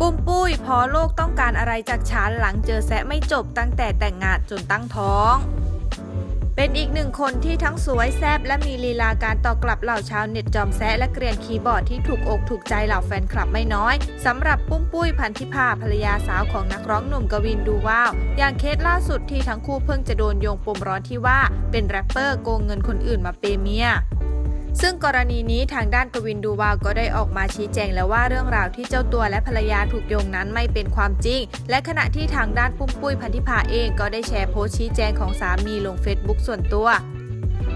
ปุ้มปุ้ยพอโลกต้องการอะไรจากฉันหลังเจอแซะไม่จบตั้งแต่แต่งงานจนตั้งท้อง เป็นอีกหนึ่งคนที่ทั้งสวยแซบและมีลีลาการตอบกลับเหล่าชาวเน็ตจอมแซะและเกรียนคีย์บอร์ดที่ถูกอกถูกใจเหล่าแฟนคลับไม่น้อยสำหรับปุ้มปุ้ยพันธิพาภรรยาสาวของนักร้องหนุ่มกวินดูว้าวอย่างเคสล่าสุดที่ทั้งคู่เพิ่งจะโดนโยงปมร้อนที่ว่าเป็นแรปเปอร์โกงเงินคนอื่นมาเปเมีย ซึ่งกรณีนี้ทางด้านกวินดูวาวก็ได้ออกมาชี้แจงแล้วว่าเรื่องราวที่เจ้าตัวและภรรยาถูกโยงนั้นไม่เป็นความจริง และขณะที่ทางด้านปุ้มปุ้ยพันธิพาเองก็ได้แชร์โพสต์ชี้แจงของสามีลงเฟซบุ๊กส่วนตัว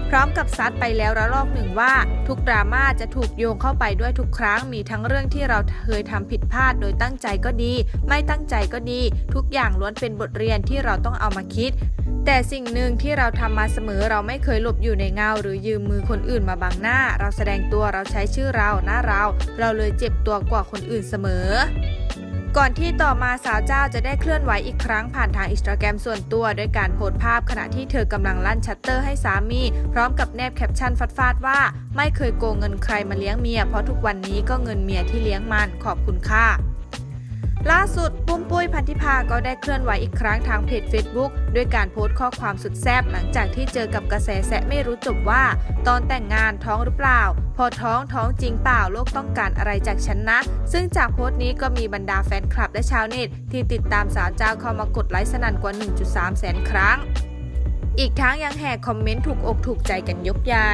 พร้อมกับซัดไปแล้วระลอกหนึ่งว่า ทุกดราม่าจะถูกโยงเข้าไปด้วยทุกครั้งมีทั้งเรื่องที่เราเคยทำผิดพลาดโดยตั้งใจก็ดี ไม่ตั้งใจก็ดี ทุกอย่างล้วนเป็นบทเรียนที่เราต้องเอามาคิด แต่สิ่งหนึ่งที่เราทำมาเสมอเราไม่เคยหลบอยู่ในเงา หรือยืมมือคนอื่นมาบังหน้า เราแสดงตัวเราใช้ชื่อเราหน้าเรา เราเลยเจ็บตัวกว่าคนอื่นเสมอ ก่อนที่ต่อมาสาวเจ้าจะได้เคลื่อนไหวอีกครั้งผ่านทางอินสตาแกรมส่วนตัวด้วยการโพสต์ภาพขณะที่เธอกำลังลั่นชัตเตอร์ให้สามี พร้อมกับแนบแคปชั่นฟาดๆว่า ไม่เคยโกงเงินใครมาเลี้ยงเมียเพราะทุกวันนี้ก็เงินเมียที่เลี้ยงมันขอบคุณค่ะ ล่าสุดปุ้มปุ้ยพันธิพาก็ได้เคลื่อนไหวอีกครั้งทางเพจ Facebook ด้วยการโพสต์ข้อความสุดแซ่บหลังจากที่เจอกับกระแสแสะไม่รู้จบว่า ตอนแต่งงานท้องหรือเปล่า พอท้องท้องจริงเปล่าโลกต้องการอะไรจากฉันนะ ซึ่งจากโพสต์นี้ก็มีบรรดาแฟนคลับและชาวเน็ตที่ติดตามสาวเจ้าเข้ามากดไลค์สนั่นกว่า 1.3 แสนครั้ง อีกทั้งยังแห่คอมเมนต์ถูกอกถูกใจกันยกใหญ่